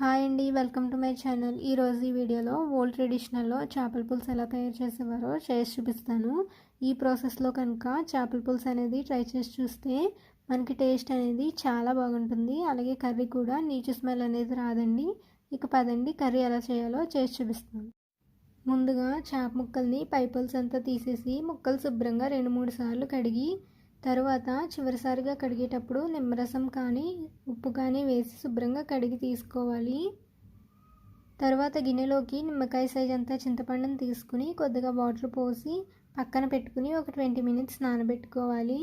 Hi అండి welcome to my channel. ఈరోజు ఈ వీడియోలో ఓల్డ్ ట్రెడిషనల్లో చేపల పులుసు ఎలా తయారు చేసేవారో చేసి చూపిస్తాను. ఈ ప్రాసెస్లో కనుక చేపల పులుసు అనేది ట్రై చేసి చూస్తే మనకి టేస్ట్ అనేది చాలా బాగుంటుంది. అలాగే కర్రీ కూడా నీచు స్మెల్ అనేది రాదండి. ఇక పదండి కర్రీ ఎలా చేయాలో చేసి చూపిస్తాను. ముందుగా చేప ముక్కల్ని పైపుల్స్ అంతా తీసేసి ముక్కలు శుభ్రంగా రెండు మూడు సార్లు కడిగి తర్వాత చివరిసారిగా కడిగేటప్పుడు నిమ్మరసం కానీ ఉప్పు కానీ వేసి శుభ్రంగా కడిగి తీసుకోవాలి. తర్వాత గిన్నెలోకి నిమ్మకాయ సైజ్ అంతా చింతపండుని తీసుకుని కొద్దిగా వాటర్ పోసి పక్కన పెట్టుకుని ఒక ట్వంటీ మినిట్స్ నానబెట్టుకోవాలి.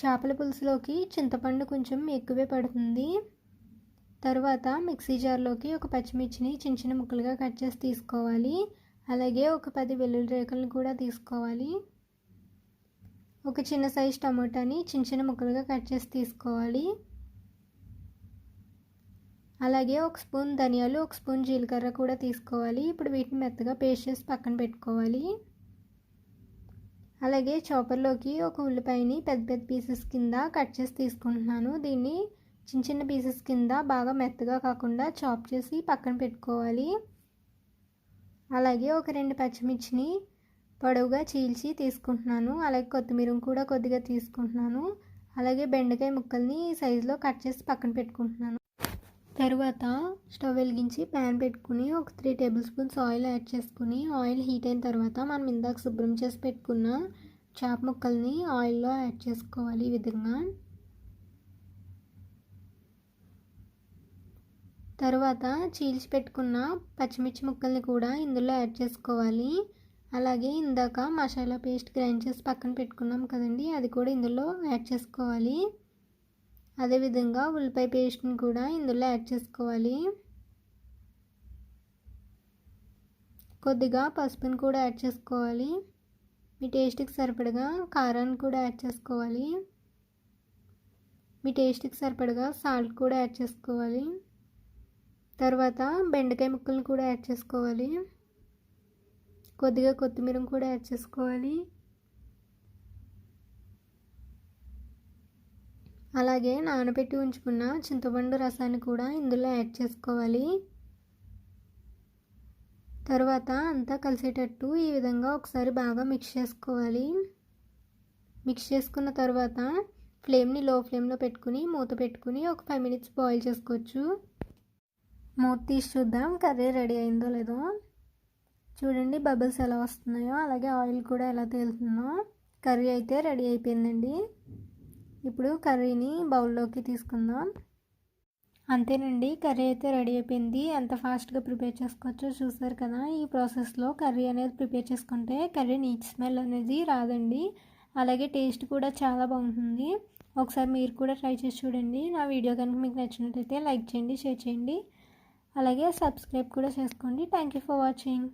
చేపల పులుసులోకి చింతపండు కొంచెం ఎక్కువే పడుతుంది. తర్వాత మిక్సీ జార్లోకి ఒక పచ్చిమిర్చిని చిన్న చిన్న ముక్కలుగా కట్ చేసి తీసుకోవాలి. అలాగే ఒక పది వెల్లుల్లి రేకులను కూడా తీసుకోవాలి. ఒక చిన్న సైజ్ టమాటాని చిన్న చిన్న ముక్కలుగా కట్ చేసి తీసుకోవాలి. అలాగే ఒక స్పూన్ ధనియాలు ఒక స్పూన్ జీలకర్ర కూడా తీసుకోవాలి. ఇప్పుడు వీటిని మెత్తగా పేస్ట్ చేసి పక్కన పెట్టుకోవాలి. అలాగే చాపర్లోకి ఒక ఉల్లిపాయని పెద్ద పెద్ద పీసెస్ కింద కట్ చేసి తీసుకుంటున్నాను. దీన్ని చిన్న చిన్న పీసెస్ కింద బాగా మెత్తగా కాకుండా చాప్ చేసి పక్కన పెట్టుకోవాలి. అలాగే ఒక రెండు పచ్చిమిర్చిని పొడవుగా చీల్చి తీసుకుంటున్నాను. అలాగే కొత్తిమీర కూడా కొద్దిగా తీసుకుంటున్నాను. అలాగే బెండకాయ ముక్కల్ని ఈ సైజులో కట్ చేసి పక్కన పెట్టుకుంటున్నాను. తరువాత స్టవ్ వెలిగించి ప్యాన్ పెట్టుకుని ఒక three tablespoons oil add చేసుకుని ఆయిల్ హీట్ అయిన తర్వాత మనం ఇందాక శుభ్రం చేసి పెట్టుకున్న చేప ముక్కల్ని ఆయిల్లో యాడ్ చేసుకోవాలి ఈ విధంగా. తర్వాత చీల్చి పెట్టుకున్న పచ్చిమిర్చి ముక్కల్ని కూడా ఇందులో యాడ్ చేసుకోవాలి. అలాగే ఇందాక మసాలా పేస్ట్ గ్రైండ్ చేసి పక్కన పెట్టుకున్నాం కదండి అది కూడా ఇందులో యాడ్ చేసుకోవాలి. అదేవిధంగా ఉల్లిపాయ పేస్ట్ని కూడా ఇందులో యాడ్ చేసుకోవాలి. కొద్దిగా పసుపుని కూడా యాడ్ చేసుకోవాలి. మీ టేస్ట్కి సరిపడగా కారాన్ని కూడా యాడ్ చేసుకోవాలి. మీ టేస్ట్కి సరిపడగా సాల్ట్ కూడా యాడ్ చేసుకోవాలి. తర్వాత బెండకాయ ముక్కలను కూడా యాడ్ చేసుకోవాలి. కొద్దిగా కొత్తిమీర కూడా యాడ్ చేసుకోవాలి. అలాగే నానబెట్టి ఉంచుకున్న చింతపండు రసాన్ని కూడా ఇందులో యాడ్ చేసుకోవాలి. తర్వాత అంతా కలిసేటట్టు ఈ విధంగా ఒకసారి బాగా మిక్స్ చేసుకోవాలి. మిక్స్ చేసుకున్న తర్వాత ఫ్లేమ్ని లో ఫ్లేమ్లో పెట్టుకుని మూత పెట్టుకుని ఒక ఫైవ్ మినిట్స్ బాయిల్ చేసుకోవచ్చు. మూత తీసి చూద్దాం కర్రీ రెడీ అయిందో లేదో. చూడండి బబుల్స్ ఎలా వస్తున్నాయో అలాగే ఆయిల్ కూడా ఎలా తేలుతుందో. కర్రీ అయితే రెడీ అయిపోయిందండి. ఇప్పుడు కర్రీని బౌల్లోకి తీసుకుందాం. అంతేనండి కర్రీ అయితే రెడీ అయిపోయింది. ఎంత ఫాస్ట్గా ప్రిపేర్ చేసుకోవచ్చో చూసారు కదా ఈ ప్రాసెస్లో కర్రీ అనేది ప్రిపేర్ చేసుకుంటే కర్రీ నీచ్ స్మెల్ అనేది రాదండి. అలాగే టేస్ట్ కూడా చాలా బాగుంటుంది. ఒకసారి మీరు కూడా ట్రై చేసి చూడండి. నా వీడియో కనుక మీకు నచ్చినట్టయితే లైక్ చేయండి షేర్ చేయండి. అలాగే సబ్స్క్రైబ్ కూడా చేసుకోండి. Thank you for watching.